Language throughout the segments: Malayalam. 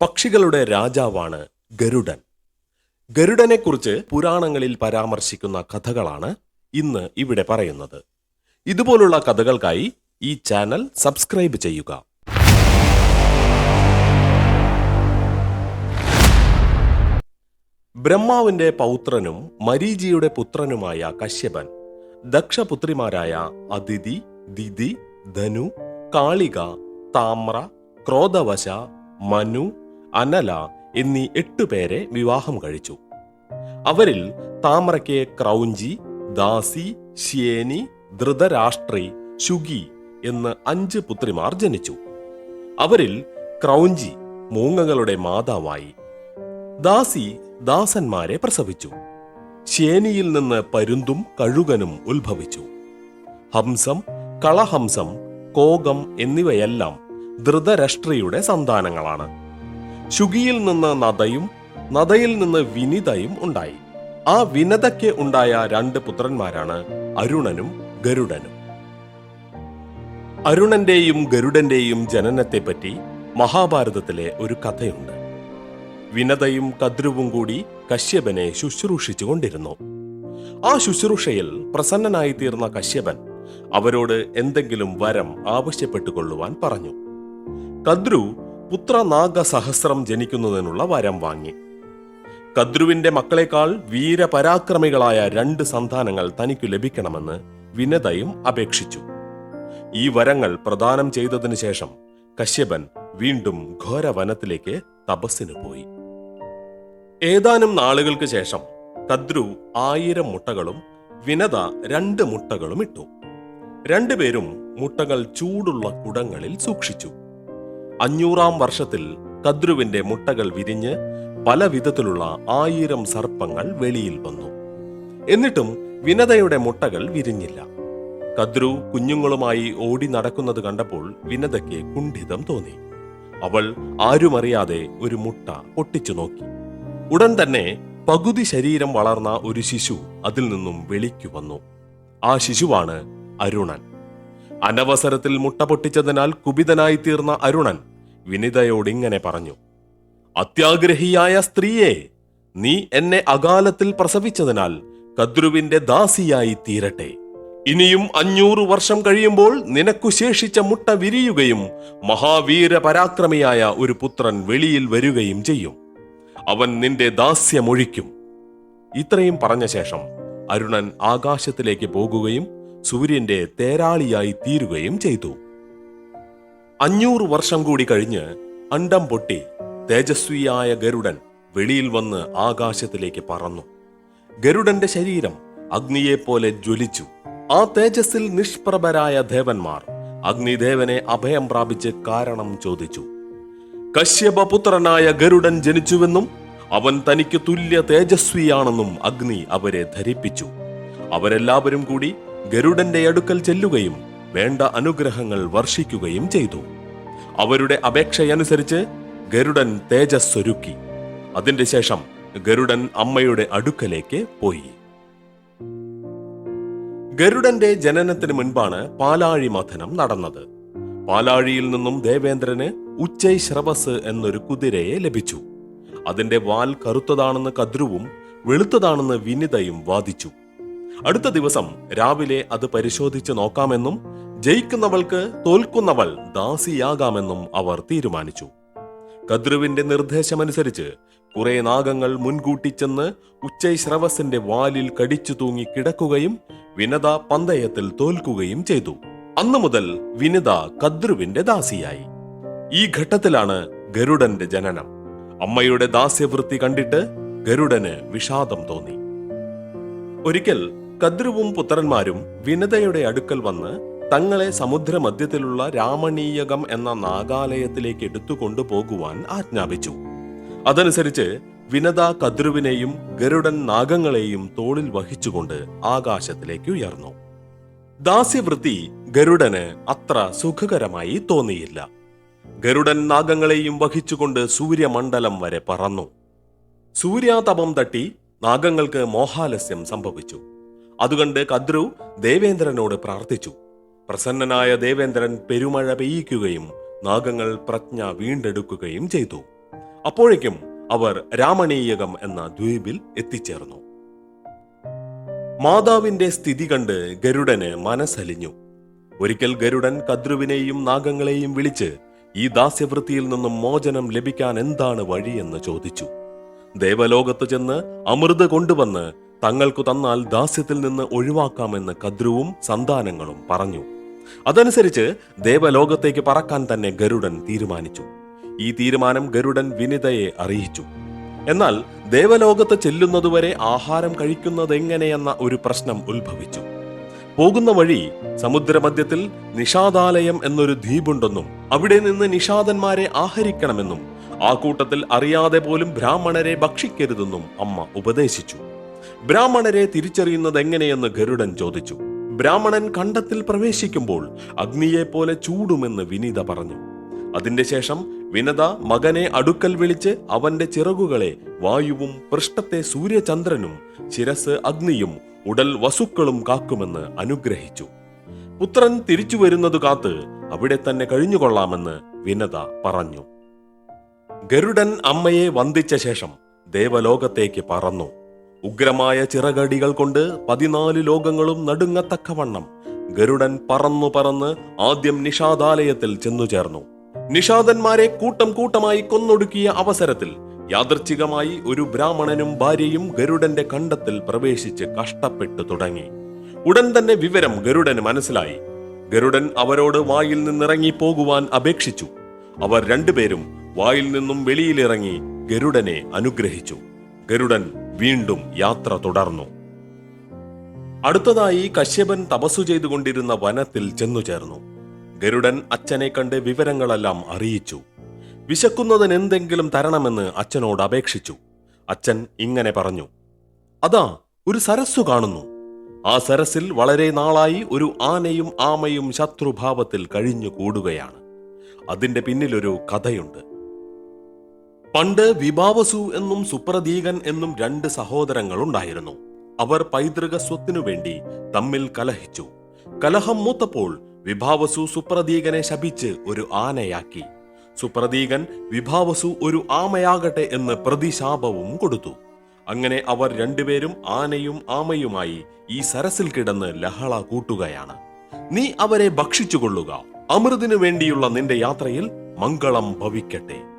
പക്ഷികളുടെ രാജാവാണ് ഗരുഡൻ. ഗരുഡനെക്കുറിച്ച് പുരാണങ്ങളിൽ പരാമർശിക്കുന്ന കഥകളാണ് ഇന്ന് ഇവിടെ പറയുന്നത്. ഇതുപോലുള്ള കഥകൾക്കായി ഈ ചാനൽ സബ്സ്ക്രൈബ് ചെയ്യുക. ബ്രഹ്മാവിന്റെ പൗത്രനും മരീചിയുടെ പുത്രനുമായ കശ്യപൻ ദക്ഷപുത്രിമാരായ അതിഥി ദിതി ധനു കാളിക താമ്ര ക്രോധവശ മനു അനല എന്നീ എട്ടുപേരെ വിവാഹം കഴിച്ചു. അവരിൽ താമരയ്ക്ക് ക്രൗഞ്ചി ദാസി ശ്യേനി ധൃതരാഷ്ട്രി ശുഗി എന്ന് അഞ്ച് പുത്രിമാർ ജനിച്ചു. അവരിൽ ക്രൗഞ്ചി മൂങ്ങകളുടെ മാതാവായി. ദാസി ദാസന്മാരെ പ്രസവിച്ചു. ശേനിയിൽ നിന്ന് പരുന്തും കഴുകനും ഉത്ഭവിച്ചു. ഹംസം കളഹംസം കോകം എന്നിവയെല്ലാം ധൃതരഷ്ട്രിയുടെ സന്താനങ്ങളാണ്. ശുഗിയിൽ നിന്ന് നദയും നദയിൽ നിന്ന് വിനിതയും ഉണ്ടായി. ആ വിനതയ്ക്ക് ഉണ്ടായ രണ്ട് പുത്രന്മാരാണ് അരുണനും ഗരുഡനും. അരുണന്റെയും ഗരുഡന്റെയും ജനനത്തെപ്പറ്റി മഹാഭാരതത്തിലെ ഒരു കഥയുണ്ട്. വിനതയും കദ്രുവും കൂടി കശ്യപനെ ശുശ്രൂഷിച്ചുകൊണ്ടിരുന്നു. ആ ശുശ്രൂഷയിൽ പ്രസന്നനായി തീർന്ന കശ്യപൻ അവരോട് എന്തെങ്കിലും വരം ആവശ്യപ്പെട്ടുകൊള്ളുവാൻ പറഞ്ഞു. കദ്രു പുത്രനാഗ സഹസ്രം ജനിക്കുന്നതിനുള്ള വരം വാങ്ങി. കദ്രുവിന്റെ മക്കളെക്കാൾ വീരപരാക്രമികളായ രണ്ട് സന്താനങ്ങൾ തനിക്കു ലഭിക്കണമെന്ന് വിനതയും അപേക്ഷിച്ചു. ഈ വരങ്ങൾ പ്രദാനം ചെയ്തതിനു ശേഷം കശ്യപൻ വീണ്ടും ഘോരവനത്തിലേക്ക് തപസ്സിന് പോയി. ഏതാനും നാളുകൾക്ക് ശേഷം കദ്രു ആയിരം മുട്ടകളും വിനത രണ്ട് മുട്ടകളും ഇട്ടു. രണ്ടുപേരും മുട്ടകൾ ചൂടുള്ള കുടങ്ങളിൽ സൂക്ഷിച്ചു. അഞ്ഞൂറാം വർഷത്തിൽ കദ്രുവിന്റെ മുട്ടകൾ വിരിഞ്ഞ് പല വിധത്തിലുള്ള ആയിരം സർപ്പങ്ങൾ വെളിയിൽ വന്നു. എന്നിട്ടും വിനതയുടെ മുട്ടകൾ വിരിഞ്ഞില്ല. കദ്രു കുഞ്ഞുങ്ങളുമായി ഓടി നടക്കുന്നത് കണ്ടപ്പോൾ വിനതയ്ക്ക് കുണ്ഠിതം തോന്നി. അവൾ ആരുമറിയാതെ ഒരു മുട്ട ഒട്ടിച്ചു നോക്കി. ഉടൻ തന്നെ പകുതി ശരീരം വളർന്ന ഒരു ശിശു അതിൽ നിന്നും വെളിക്കു വന്നു. ആ ശിശുവാണ് അരുണൻ. അനവസരത്തിൽ മുട്ട പൊട്ടിച്ചതിനാൽ കുപിതനായി തീർന്ന അരുണൻ വിനിതയോട് ഇങ്ങനെ പറഞ്ഞു അത്യാഗ്രഹിയായ സ്ത്രീയെ നീ എന്നെ അകാലത്തിൽ പ്രസവിച്ചതിനാൽ കദ്രുവിന്റെ ദാസിയായി തീരട്ടെ. ഇനിയും അഞ്ഞൂറ് വർഷം കഴിയുമ്പോൾ നിനക്കു ശേഷിച്ച മുട്ട വിരിയുകയും മഹാവീര പരാക്രമിയായ ഒരു പുത്രൻ വെളിയിൽ വരികയും ചെയ്യും. അവൻ നിന്റെ ദാസ്യമൊഴിക്കും. ഇത്രയും പറഞ്ഞ ശേഷം അരുണൻ ആകാശത്തിലേക്ക് പോകുകയും സൂര്യന്റെ തേരാളിയായി തീരുകയും ചെയ്തു. അഞ്ഞൂറ് വർഷം കൂടി കഴിഞ്ഞ് അണ്ടം പൊട്ടി തേജസ്വിയായ ഗരുഡൻ വെളിയിൽ വന്ന് ആകാശത്തിലേക്ക് പറന്നു. ഗരുഡന്റെ ശരീരം അഗ്നിയെപ്പോലെ ജ്വലിച്ചു. ആ തേജസ്സിൽ നിഷ്പ്രഭരായ ദേവന്മാർ അഗ്നിദേവനെ അഭയം പ്രാപിച്ച് കാരണം ചോദിച്ചു. കശ്യപപുത്രനായ ഗരുഡൻ ജനിച്ചുവെന്നും അവൻ തനിക്ക് തുല്യ തേജസ്വിയാണെന്നും അഗ്നി അവരെ ധരിപ്പിച്ചു. അവരെല്ലാവരും കൂടി ഗരുഡന്റെ അടുക്കൽ ചെല്ലുകയും വേണ്ട അനുഗ്രഹങ്ങൾ വർഷിക്കുകയും ചെയ്തു. അവരുടെ അപേക്ഷയനുസരിച്ച് ഗരുഡൻ തേജസ്സൊരുക്കി. അതിന്റെ ശേഷം ഗരുഡൻ അമ്മയുടെ അടുക്കലേക്ക് പോയി. ഗരുഡന്റെ ജനനത്തിന് മുൻപാണ് പാലാഴി മഥനം നടന്നത്. പാലാഴിയിൽ നിന്നും ദേവേന്ദ്രന് ഉച്ചൈ ശ്രവസ് എന്നൊരു കുതിരയെ ലഭിച്ചു. അതിന്റെ വാൽ കറുത്തതാണെന്ന് കദ്രുവും വെളുത്തതാണെന്ന് വിനിതയും വാദിച്ചു. അടുത്ത ദിവസം രാവിലെ അത് പരിശോധിച്ച് നോക്കാമെന്നും ജയിക്കുന്നവൾക്ക് തോൽക്കുന്നവൾ ദാസിയാകാമെന്നും അവർ തീരുമാനിച്ചു. കദ്രുവിന്റെ നിർദ്ദേശമനുസരിച്ച് കുറെ നാഗങ്ങൾ മുൻകൂട്ടി ചെന്ന് ഉച്ചൈശ്രവസിന്റെ വാലിൽ കടിച്ചു തൂങ്ങി കിടക്കുകയും വിനത പന്തയത്തിൽ തോൽക്കുകയും ചെയ്തു. അന്നു മുതൽ വിനിത കദ്രുവിന്റെ ദാസിയായി. ഈ ഘട്ടത്തിലാണ് ഗരുഡന്റെ ജനനം. അമ്മയുടെ ദാസ്യവൃത്തി കണ്ടിട്ട് ഗരുഡന് വിഷാദം തോന്നി. ഒരിക്കൽ കദ്രുവും പുത്രന്മാരും വിനതയുടെ അടുക്കൽ വന്ന് തങ്ങളെ സമുദ്രമധ്യത്തിലുള്ള രാമണീയകം എന്ന നാഗാലയത്തിലേക്ക് എടുത്തു കൊണ്ടുപോകുവാൻ ആജ്ഞാപിച്ചു. അതനുസരിച്ച് വിനത കദ്രുവിനെയും ഗരുഡൻ നാഗങ്ങളെയും തോളിൽ വഹിച്ചുകൊണ്ട് ആകാശത്തിലേക്ക് ഉയർന്നു. ദാസ്യവൃത്തി ഗരുഡന് അത്ര സുഖകരമായി തോന്നിയില്ല. ഗരുഡൻ നാഗങ്ങളെയും വഹിച്ചുകൊണ്ട് സൂര്യമണ്ഡലം വരെ പറന്നു. സൂര്യാതപം തട്ടി നാഗങ്ങൾക്ക് മോഹാലസ്യം സംഭവിച്ചു. അതുകണ്ട് കദ്രു ദേവേന്ദ്രനോട് പ്രാർത്ഥിച്ചു. പ്രസന്നനായ ദേവേന്ദ്രൻ പെരുമഴ പെയ്യിക്കുകയും നാഗങ്ങൾ പ്രജ്ഞ വീണ്ടെടുക്കുകയും ചെയ്തു. അപ്പോഴേക്കും അവർ രാമണീയകം എന്ന ദ്വീപിൽ എത്തിച്ചേർന്നു. മാതാവിന്റെ സ്ഥിതി കണ്ട് ഗരുഡന് മനസ്സലിഞ്ഞു. ഒരിക്കൽ ഗരുഡൻ കദ്രുവിനെയും നാഗങ്ങളെയും വിളിച്ച് ഈ ദാസ്യവൃത്തിയിൽ നിന്നും മോചനം ലഭിക്കാൻ എന്താണ് വഴിയെന്ന് ചോദിച്ചു. ദേവലോകത്ത് ചെന്ന് അമൃത് കൊണ്ടുവന്ന് തങ്ങൾക്കു തന്നാൽ ദാസ്യത്തിൽ നിന്ന് ഒഴിവാക്കാമെന്ന് കദ്രുവും സന്താനങ്ങളും പറഞ്ഞു. അതനുസരിച്ച് ദേവലോകത്തേക്ക് പറക്കാൻ തന്നെ ഗരുഡൻ തീരുമാനിച്ചു. ഈ തീരുമാനം ഗരുഡൻ വിനിതയെ അറിയിച്ചു. എന്നാൽ ദേവലോകത്ത് ചെല്ലുന്നതുവരെ ആഹാരം കഴിക്കുന്നതെങ്ങനെയെന്ന ഒരു പ്രശ്നം ഉത്ഭവിച്ചു. പോകുന്ന വഴി സമുദ്രമധ്യത്തിൽ നിഷാദാലയം എന്നൊരു ദ്വീപുണ്ടെന്നും അവിടെ നിന്ന് നിഷാദന്മാരെ ആഹരിക്കണമെന്നും ആ കൂട്ടത്തിൽ അറിയാതെ പോലും ബ്രാഹ്മണരെ ഭക്ഷിക്കരുതെന്നും അമ്മ ഉപദേശിച്ചു. ബ്രാഹ്മണരെ തിരിച്ചറിയുന്നത് എങ്ങനെയെന്ന് ഗരുഡൻ ചോദിച്ചു. ബ്രാഹ്മണൻ കണ്ടത്തിൽ പ്രവേശിക്കുമ്പോൾ അഗ്നിയെ പോലെ ചൂടുമെന്ന് വിനീത പറഞ്ഞു. അതിന്റെ ശേഷം വിനത മകനെ അടുക്കൽ വിളിച്ച് അവന്റെ ചിറകുകളെ വായുവും പൃഷ്ഠത്തെ സൂര്യചന്ദ്രനും ശിരസ് അഗ്നിയും ഉടൽ വസുക്കളും കാക്കുമെന്ന് അനുഗ്രഹിച്ചു. പുത്രൻ തിരിച്ചു വരുന്നതു കാത്ത് അവിടെ തന്നെ കഴിഞ്ഞുകൊള്ളാമെന്ന് വിനത പറഞ്ഞു. ഗരുഡൻ അമ്മയെ വന്ദിച്ച ശേഷം ദേവലോകത്തേക്ക് പറന്നു. ഉഗ്രമായ ചിറകടികൾ കൊണ്ട് പതിനാല് ലോകങ്ങളും നടുങ്ങത്തക്കവണ്ണം ഗരുഡൻ പറന്നു പറന്ന് ആദ്യം നിഷാദാലയത്തിൽ ചെന്നു ചേർന്നു. നിഷാദന്മാരെ കൂട്ടം കൂട്ടമായി കൊന്നൊടുക്കിയ അവസരത്തിൽ യാദർച്ഛികമായി ഒരു ബ്രാഹ്മണനും ഭാര്യയും ഗരുഡന്റെ കണ്ടത്തിൽ പ്രവേശിച്ച് കഷ്ടപ്പെട്ടു തുടങ്ങി. ഉടൻ തന്നെ വിവരം ഗരുഡന് മനസ്സിലായി. ഗരുഡൻ അവരോട് വായിൽ നിന്നിറങ്ങി പോകുവാൻ അപേക്ഷിച്ചു. അവർ രണ്ടുപേരും വായിൽ നിന്നും വെളിയിലിറങ്ങി ഗരുഡനെ അനുഗ്രഹിച്ചു. ഗരുഡൻ വീണ്ടും യാത്ര തുടർന്നു. അടുത്തതായി കശ്യപൻ തപസ്സു ചെയ്തുകൊണ്ടിരുന്ന വനത്തിൽ ചെന്നു ചേർന്നു. ഗരുഡൻ അച്ഛനെ കണ്ട് വിവരങ്ങളെല്ലാം അറിയിച്ചു. വിശക്കുന്നതിന് എന്തെങ്കിലും തരണമെന്ന് അച്ഛനോട് അപേക്ഷിച്ചു. അച്ഛൻ ഇങ്ങനെ പറഞ്ഞു. അതാ ഒരു സരസ്സു കാണുന്നു. ആ സരസിൽ വളരെ നാളായി ഒരു ആനയും ആമയും ശത്രുഭാവത്തിൽ കഴിഞ്ഞു കൂടുകയാണ് അതിന്റെ പിന്നിലൊരു കഥയുണ്ട്. പണ്ട് വിഭാവസു എന്നും സുപ്രതീകൻ എന്നും രണ്ട് സഹോദരങ്ങൾ ഉണ്ടായിരുന്നു അവർ പൈതൃക സ്വത്തിനു വേണ്ടി തമ്മിൽ കലഹിച്ചു. കലഹം മൂത്തപ്പോൾ വിഭാവസു സുപ്രതീകനെ ശപിച്ച് ഒരു ആനയാക്കി. സുപ്രതീകൻ വിഭാവസു ഒരു ആമയാകട്ടെ എന്ന് പ്രതിശാപവും കൊടുത്തു. അങ്ങനെ അവർ രണ്ടുപേരും ആനയും ആമയുമായി ഈ സരസിൽ കിടന്ന് ലഹള കൂട്ടുകയാണ്. നീ അവരെ ഭക്ഷിച്ചുകൊള്ളുക. അമൃതിനു വേണ്ടിയുള്ള നിന്റെ യാത്രയിൽ മംഗളം ഭവിക്കട്ടെ.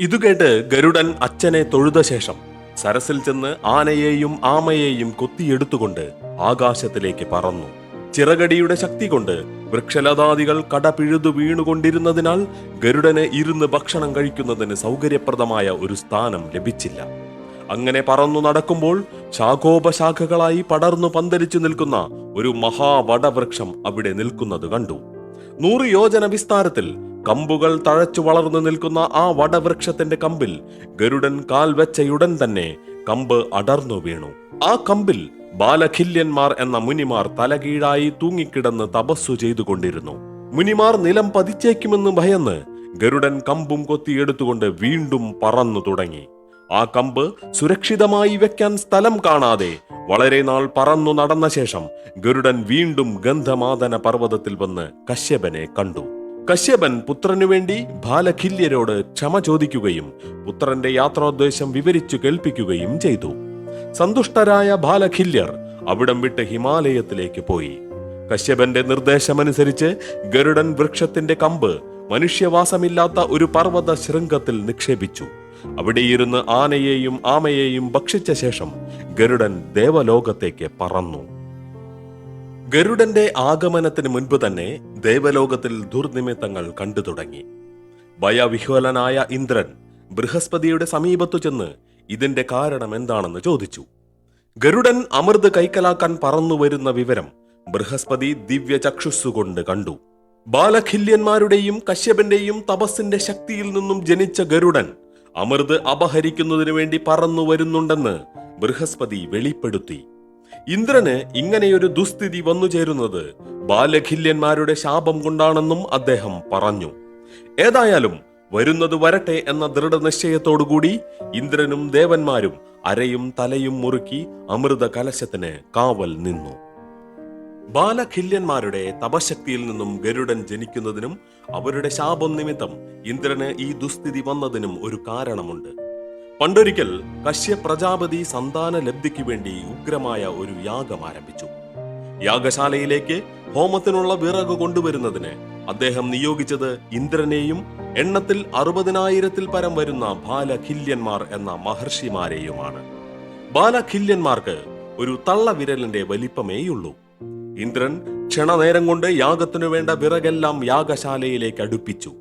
ഇതുകേട്ട് ഗരുഡൻ അച്ഛനെ തൊഴുത ശേഷം സരസിൽ ചെന്ന് ആനയെയും ആമയെയും കൊത്തിയെടുത്തുകൊണ്ട് ആകാശത്തിലേക്ക് പറന്നു. ചിറകടിയുടെ ശക്തി കൊണ്ട് വൃക്ഷലതാദികൾ കടപിഴുതു വീണുകൊണ്ടിരുന്നതിനാൽ ഗരുഡന് ഇരുന്ന് ഭക്ഷണം കഴിക്കുന്നതിന് സൗകര്യപ്രദമായ ഒരു സ്ഥാനം ലഭിച്ചില്ല. അങ്ങനെ പറന്നു നടക്കുമ്പോൾ ശാഖോപശാഖകളായി പടർന്നു പന്തലിച്ചു നിൽക്കുന്ന ഒരു മഹാവടവൃക്ഷം അവിടെ നിൽക്കുന്നത് കണ്ടു. നൂറ് യോജന വിസ്താരത്തിൽ കമ്പുകൾ തഴച്ചു വളർന്നു നിൽക്കുന്ന ആ വടവൃക്ഷത്തിന്റെ കമ്പിൽ ഗരുഡൻ കാൽ വെച്ചയുടൻ തന്നെ കമ്പ് അടർന്നു വീണു. ആ കമ്പിൽ ബാലഖില്യന്മാർ എന്ന മുനിമാർ തലകീഴായി തൂങ്ങിക്കിടന്ന് തപസ്സു ചെയ്തുകൊണ്ടിരുന്നു. മുനിമാർ നിലം പതിച്ചേക്കുമെന്ന് ഭയന്ന് ഗരുഡൻ കമ്പും കൊത്തിയെടുത്തുകൊണ്ട് വീണ്ടും പറന്നു തുടങ്ങി. ആ കമ്പ് സുരക്ഷിതമായി വെക്കാൻ സ്ഥലം കാണാതെ വളരെ നാൾ പറന്നു നടന്ന ശേഷം ഗരുഡൻ വീണ്ടും ഗന്ധമാതന പർവതത്തിൽ വന്ന് കശ്യപനെ കണ്ടു. കശ്യപൻ പുത്രനു വേണ്ടി ബാലഖില്യരോട് ക്ഷമ ചോദിക്കുകയും പുത്രന്റെ യാത്രോദ്ദേശം വിവരിച്ചു കേൾപ്പിക്കുകയും ചെയ്തു. സന്തുഷ്ടരായ ബാലഖില്യർ അവിടം വിട്ട് ഹിമാലയത്തിലേക്ക് പോയി. കശ്യപന്റെ നിർദ്ദേശമനുസരിച്ച് ഗരുഡൻ വൃക്ഷത്തിന്റെ കമ്പ് മനുഷ്യവാസമില്ലാത്ത ഒരു പർവത ശൃംഗത്തിൽ നിക്ഷേപിച്ചു. അവിടെയിരുന്ന് ആനയെയും ആമയെയും ഭക്ഷിച്ച ശേഷം ഗരുഡൻ ദേവലോകത്തേക്ക് പറന്നു. ഗരുഡന്റെ ആഗമനത്തിന് മുൻപ് തന്നെ ദേവലോകത്തിൽ ദുർനിമിത്തങ്ങൾ കണ്ടു തുടങ്ങി. ഭയവിഹ്വലനായ ഇന്ദ്രൻ ബൃഹസ്പതിയുടെ സമീപത്തു ചെന്ന് ഇതിന്റെ കാരണം എന്താണെന്ന് ചോദിച്ചു. ഗരുഡൻ അമൃത് കൈക്കലാക്കാൻ പറന്നു വരുന്ന വിവരം ബൃഹസ്പതി ദിവ്യ ചക്ഷുസ്സുകൊണ്ട് കണ്ടു. ബാലഖില്യന്മാരുടെയും കശ്യപന്റെയും തപസ്സിന്റെ ശക്തിയിൽ നിന്നും ജനിച്ച ഗരുഡൻ അമൃത് അപഹരിക്കുന്നതിനു വേണ്ടി പറന്നു വരുന്നുണ്ടെന്ന് ബൃഹസ്പതി വെളിപ്പെടുത്തി. ഇന്ദ്രന് ഇങ്ങനെയൊരു ദുസ്ഥിതി വന്നു ചേരുന്നത് ബാലഖില്യന്മാരുടെ ശാപം കൊണ്ടാണെന്നും അദ്ദേഹം പറഞ്ഞു. ഏതായാലും വരുന്നത് വരട്ടെ എന്ന ദൃഢനിശ്ചയത്തോടുകൂടി ഇന്ദ്രനും ദേവന്മാരും അരയും തലയും മുറുക്കി അമൃത കലശത്തിന് കാവൽ നിന്നു. ബാലഖില്യന്മാരുടെ തപശക്തിയിൽ നിന്നും ഗരുഡൻ ജനിക്കുന്നതിനും അവരുടെ ശാപം നിമിത്തം ഇന്ദ്രന് ഈ ദുസ്ഥിതി വന്നതിനും ഒരു കാരണമുണ്ട്. പണ്ടൊരിക്കൽ കശ്യ പ്രജാപതി സന്താന ലബ്ധിക്ക് വേണ്ടി ഉഗ്രമായ ഒരു യാഗം ആരംഭിച്ചു. യാഗശാലയിലേക്ക് ഹോമത്തിനുള്ള വിറക് കൊണ്ടുവരുന്നതിന് അദ്ദേഹം നിയോഗിച്ചത് ഇന്ദ്രനെയും എണ്ണത്തിൽ അറുപതിനായിരത്തിൽ പരം വരുന്ന ബാലഖില്യന്മാർ എന്ന മഹർഷിമാരെയുമാണ്. ബാലഖില്യന്മാർക്ക് ഒരു തള്ളവിരലിന്റെ വലിപ്പമേയുള്ളൂ. ഇന്ദ്രൻ ക്ഷണനേരം കൊണ്ട് യാഗത്തിനു വേണ്ട വിറകെല്ലാം യാഗശാലയിലേക്ക് അടുപ്പിച്ചു.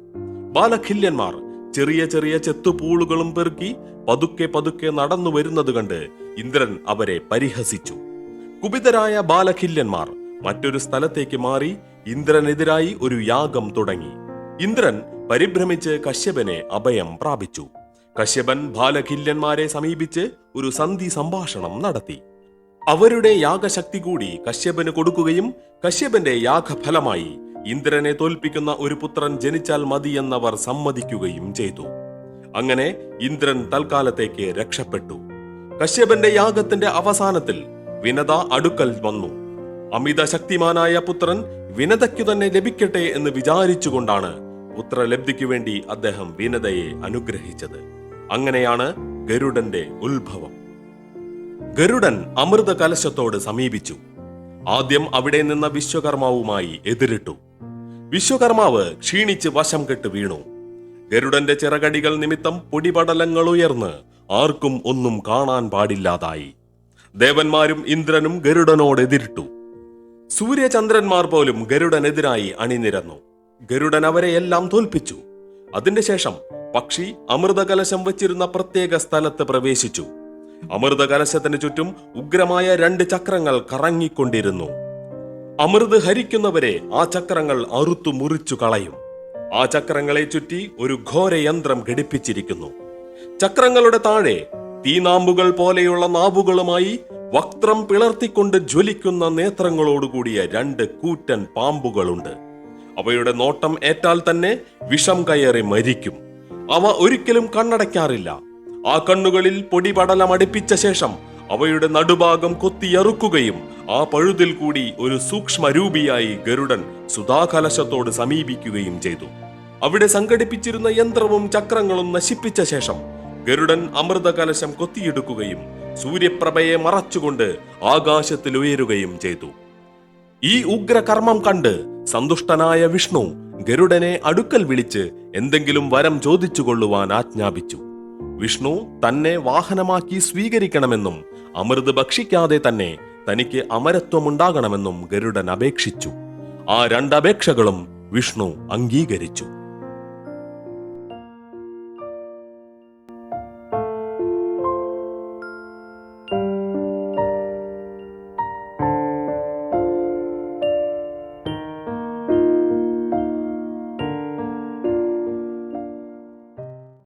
ബാലഖില്യന്മാർ ചെറിയ ചെറിയ ചെത്തുപൂളുകളും പെറുക്കി പതുക്കെ പതുക്കെ നടന്നു വരുന്നത് കണ്ട് ഇന്ദ്രൻ അവരെ പരിഹസിച്ചു. കുപിതരായ ബാലഖില്യന്മാർ മറ്റൊരു സ്ഥലത്തേക്ക് മാറി ഇന്ദ്രനെതിരായി ഒരു യാഗം തുടങ്ങി. ഇന്ദ്രൻ പരിഭ്രമിച്ച് കശ്യപനെ അഭയം പ്രാപിച്ചു. കശ്യപൻ ബാലഖില്യന്മാരെ സമീപിച്ച് ഒരു സന്ധി സംഭാഷണം നടത്തി. അവരുടെ യാഗശക്തി കൂടി കശ്യപന് കൊടുക്കുകയും കശ്യപന്റെ യാഗഫലമായി ഇന്ദ്രനെ തോൽപ്പിക്കുന്ന ഒരു പുത്രൻ ജനിച്ചാൽ മതിയെന്നവർ സമ്മതിക്കുകയും ചെയ്തു. അങ്ങനെ ഇന്ദ്രൻ തൽക്കാലത്തേക്ക് രക്ഷപ്പെട്ടു. കശ്യപന്റെ യാഗത്തിന്റെ അവസാനത്തിൽ വിനത അടുക്കൽ വന്നു. അമിത ശക്തിമാനായ പുത്രൻ വിനതയ്ക്കു തന്നെ ലഭിക്കട്ടെ എന്ന് വിചാരിച്ചുകൊണ്ടാണ് പുത്രലബ്ധിക്കു വേണ്ടി അദ്ദേഹം വിനതയെ അനുഗ്രഹിച്ചത്. അങ്ങനെയാണ് ഗരുഡന്റെ ഉത്ഭവം. ഗരുഡൻ അമൃത കലശത്തോട് സമീപിച്ചു. ആദ്യം അവിടെ നിന്ന വിശ്വകർമാവുമായി എതിരിട്ടു. വിശ്വകർമാവ് ക്ഷീണിച്ച് വശം കെട്ട് വീണു. ഗരുഡന്റെ ചിറകടികൾ നിമിത്തം പൊടിപടലങ്ങൾ ഉയർന്ന് ആർക്കും ഒന്നും കാണാൻ പാടില്ലാതായി. ദേവന്മാരും ഇന്ദ്രനും ഗരുഡനോട് എതിരിട്ടു. സൂര്യചന്ദ്രന്മാർ പോലും ഗരുഡനെതിരായി അണിനിരന്നു. ഗരുഡൻ അവരെ എല്ലാം തോൽപ്പിച്ചു. അതിന്റെ ശേഷം പക്ഷി അമൃതകലശം വച്ചിരുന്ന പ്രത്യേക സ്ഥലത്ത് പ്രവേശിച്ചു. അമൃതകലശത്തിന് ചുറ്റും ഉഗ്രമായ രണ്ട് ചക്രങ്ങൾ കറങ്ങിക്കൊണ്ടിരുന്നു. അമൃത് ഹരിക്കുന്നവരെ ആ ചക്രങ്ങൾ അറുത്തു മുറിച്ചു കളയും. ആ ചക്രങ്ങളെ ചുറ്റി ഒരു ഘോരയന്ത്രം ഘടിപ്പിച്ചിരിക്കുന്നു. ചക്രങ്ങളുടെ താഴെ തീനാമ്പുകൾ പോലെയുള്ള നാവുകളുമായി വക്രം പിളർത്തിക്കൊണ്ട് ജ്വലിക്കുന്ന നേത്രങ്ങളോടുകൂടിയ രണ്ട് കൂറ്റൻ പാമ്പുകളുണ്ട്. അവയുടെ നോട്ടം ഏറ്റാൽ തന്നെ വിഷം കയറി മരിക്കും. അവ ഒരിക്കലും കണ്ണടയ്ക്കാറില്ല. ആ കണ്ണുകളിൽ പൊടിപടലം അടുപ്പിച്ച ശേഷം അവയുടെ നടുഭാഗം കൊത്തിയറുക്കുകയും ആ പഴുതിൽ കൂടി ഒരു സൂക്ഷ്മരൂപിയായി ഗരുഡൻ സുധാകലശത്തോട് സമീപിക്കുകയും ചെയ്തു. അവിടെ സംഘടിപ്പിച്ചിരുന്ന യന്ത്രവും ചക്രങ്ങളും നശിപ്പിച്ച ശേഷം ഗരുഡൻ അമൃതകലശം കൊത്തിയെടുക്കുകയും സൂര്യപ്രഭയെ മറച്ചുകൊണ്ട് ആകാശത്തിൽ ഉയരുകയും ചെയ്തു. ഈ ഉഗ്രകർമ്മം കണ്ട് സന്തുഷ്ടനായ വിഷ്ണു ഗരുഡനെ അടുക്കൽ വിളിച്ച് എന്തെങ്കിലും വരം ചോദിച്ചുകൊള്ളുവാൻ ആജ്ഞാപിച്ചു. വിഷ്ണു തന്നെ വാഹനമാക്കി സ്വീകരിക്കണമെന്നും അമൃത് ഭക്ഷിക്കാതെ തന്നെ തനിക്ക് അമരത്വമുണ്ടാകണമെന്നും ഗരുഡൻ അപേക്ഷിച്ചു. ആ രണ്ടപേക്ഷകളും വിഷ്ണു അംഗീകരിച്ചു.